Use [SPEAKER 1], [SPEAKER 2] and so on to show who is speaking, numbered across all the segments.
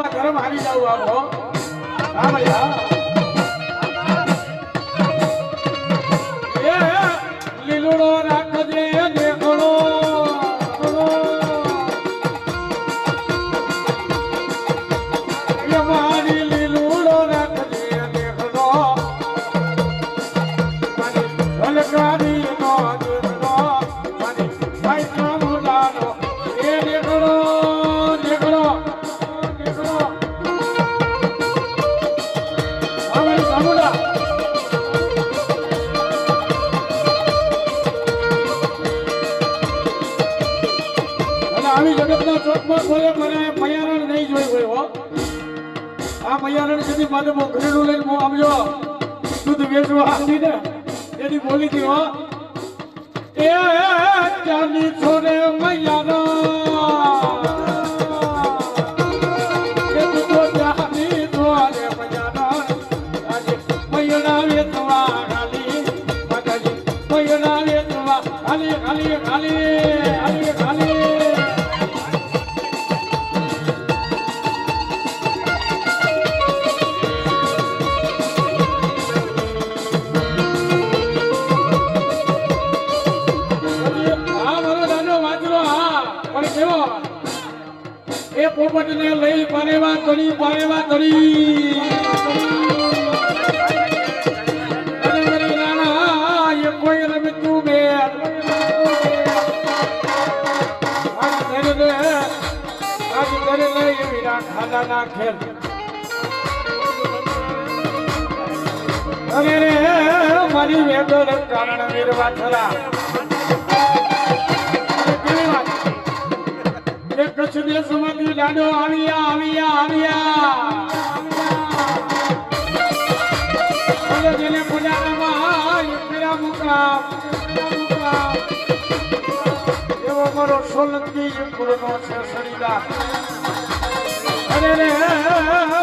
[SPEAKER 1] માં ગરમ આવી જાવ આપો હા. ભાઈ હા. લીલુડો રાખજે દેખડો Right. માટે બકરીનું લઈને હું આપજો દૂધ વેચવા આપી ને એની બોલી હતી એ ચાંદી છોરે મૈયાના. ખાલી ખાલી ખાલી બાવેવા તળી બાવેવા તળી કોઈ રમતું બેન આજ મારી વેદોર કારણ વીરવા થરા. એક જાડો આવ્યા આવ્યા આવ્યા જેને મુકા એવો મારો સોલંકી પૂરનો છે સરીદા અરે રે,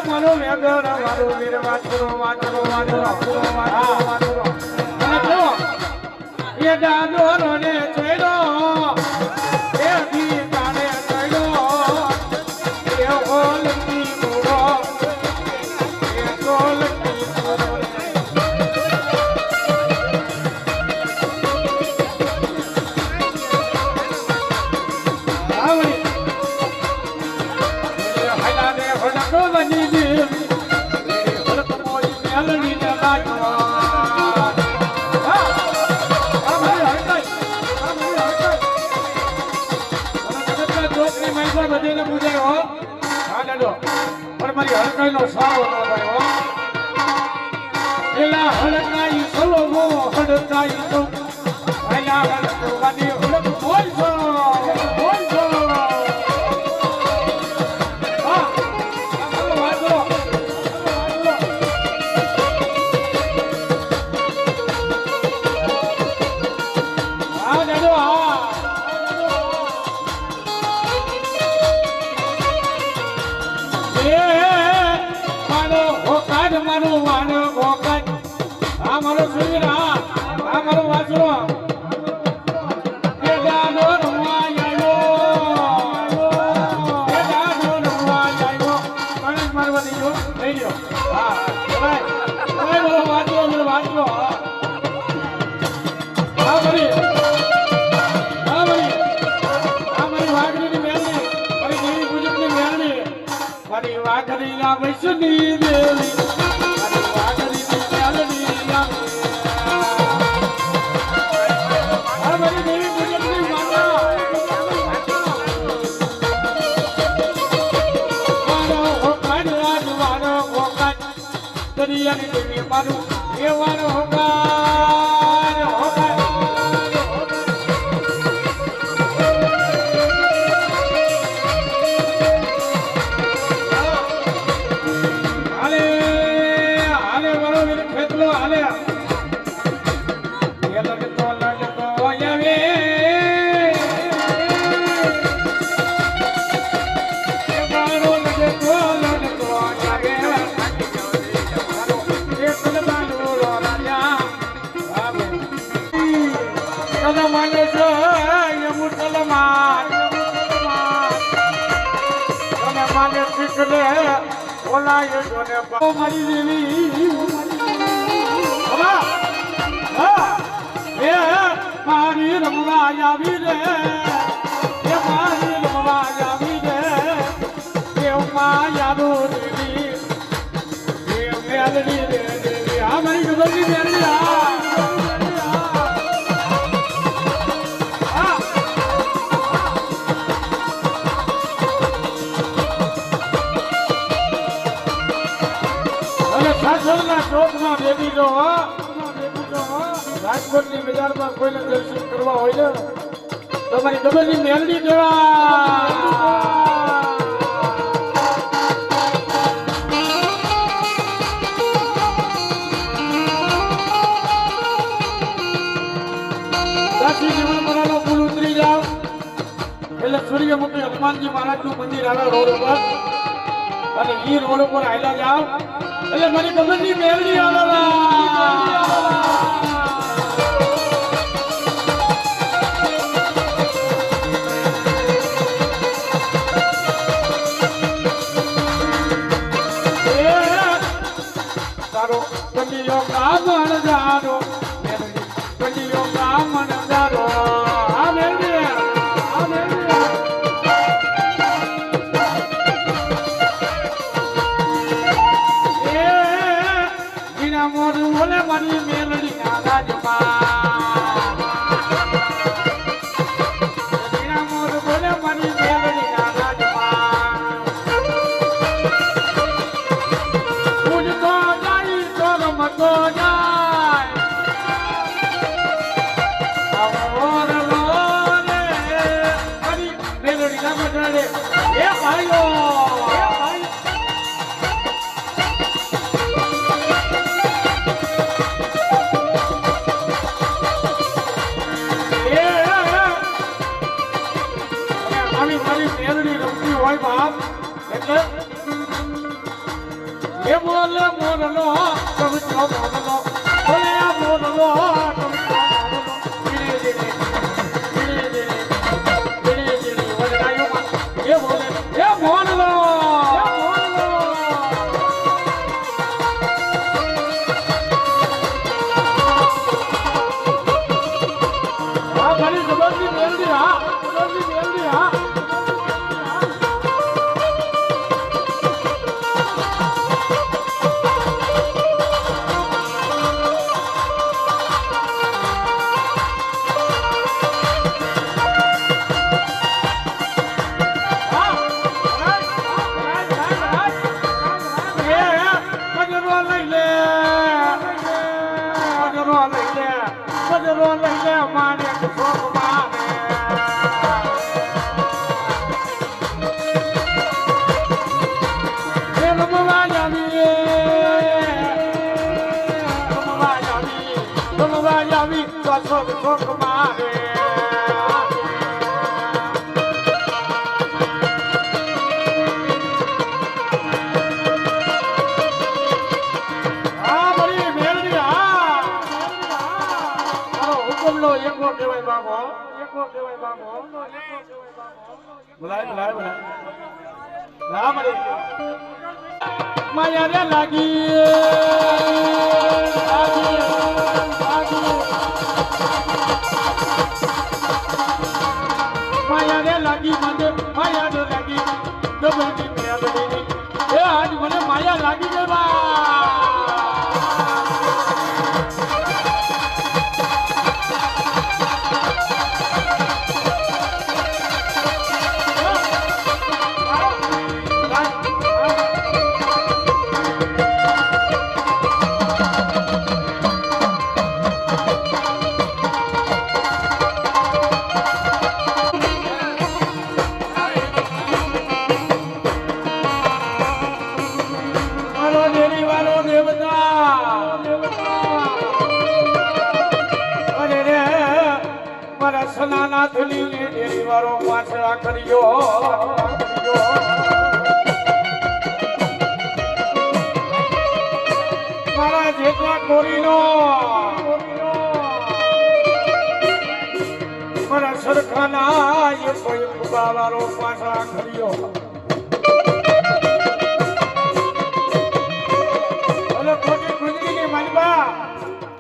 [SPEAKER 1] મારો વેગણ મારો વીર વાચરો વાચરો વાચરો વાચરો એ ડાડો ને છેડો તમારી હળગાઈનો સાવ ના થયો. એલા હળગાઈ સલો મો હળગાઈ સો આયા હળગાઈ વૈષ્ણી દેવી મારું મારી દેવી. મારી રમવા આવી રે. મારી રમવા આવી રે. એવું માયા બેબી જો રાજકોટની બજારમાં કોઈને દર્શન કરવા હોય ને તમારી ગબરની મેલડી જાવ એટલે સૂર્યમુખી હનુમાનજી મહારાજનું મંદિર આવે રોડ ઉપર. અને ઈ રોડ ઉપર આવેલા જાવ એટલે મારી ગગનની મેળવી આવેલા મોઢું બોલે મારી મેલડી ના રાજમાં મોઢું બોલે મારી મેલડી ના રાજમાં ઉડતો જાય તો રમતો જાય મારી એ ભાઈઓ એ મોલે મોરલો કવિતો મોરલો હુકમ લો એકો કહેવાય બાબો એકો કહેવાય બાબો બોલાય બોલાય બોલાય ના મારી માયા રે લાગી લાગી લાગી માયા રે લાગી મને માયા રે લાગી દબડી કર્યો મારા જેટલા કોરીનો મારા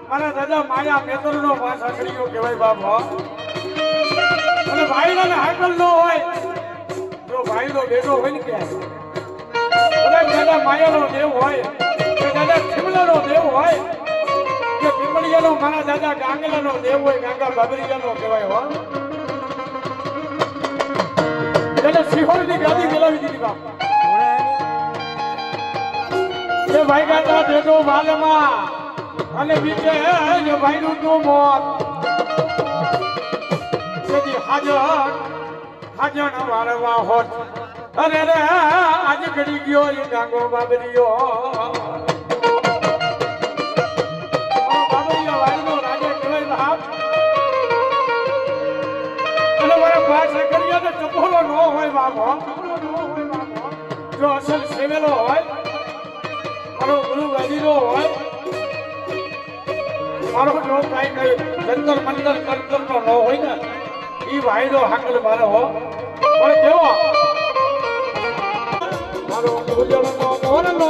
[SPEAKER 1] મારા દાદા માયા મેતર નો પાછા કર્યો કેવાય બાપ હો અને ને હાકલ ન હોય જો ભાઈનો બેટો હોય ને ક્યાં? અને દાદા માયાનો દેવ હોય કે દાદા શિમલાનો દેવ હોય કે પીપળિયાનો મારા દાદા ગાંગલાનો દેવ હોય, ગાંગા બાબરીયાનો કહેવાય હો. એટલે સિહોરની ગાદી મેળવી દીધી બાપ. એ ભાઈ ગાતા દેતો વાલમાં, અને બીજે એ ભાઈનું તું મોત. હાજર હાજર વાળવા હોત. અરે રે, આજે ઘડી ગયો એ ડાંગો બાબરીયો બાબરીયો વાળીનો રાજા કહેવાય બાપ અને કરીએ તો ચપોલો ન હોય બાપો જો અસલ સેવેલો હોય, મારો ગુરુ ગાદીનો હોય, મારો જો કાંઈ કઈ જંતર મંતર તંત્ર ન હોય ને ઈ ભાઈનો હાકલ મારો હો. પણ કેવો? મારો ઉજળનો મોરનો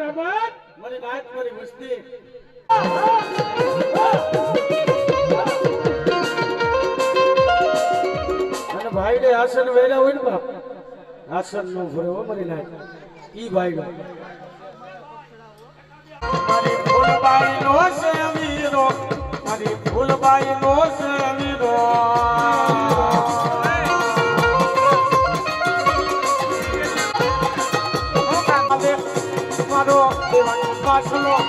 [SPEAKER 1] અબર અબર મારી વાત, મારી મસ્તી અને ભાઈ ને આસન વેરા હોય ને બાપ આસન નો હો મારી નાચ ઈ ભાઈ નો ફૂલબાઈ નો છે મારી ફૂલબાઈ નો છે আসলো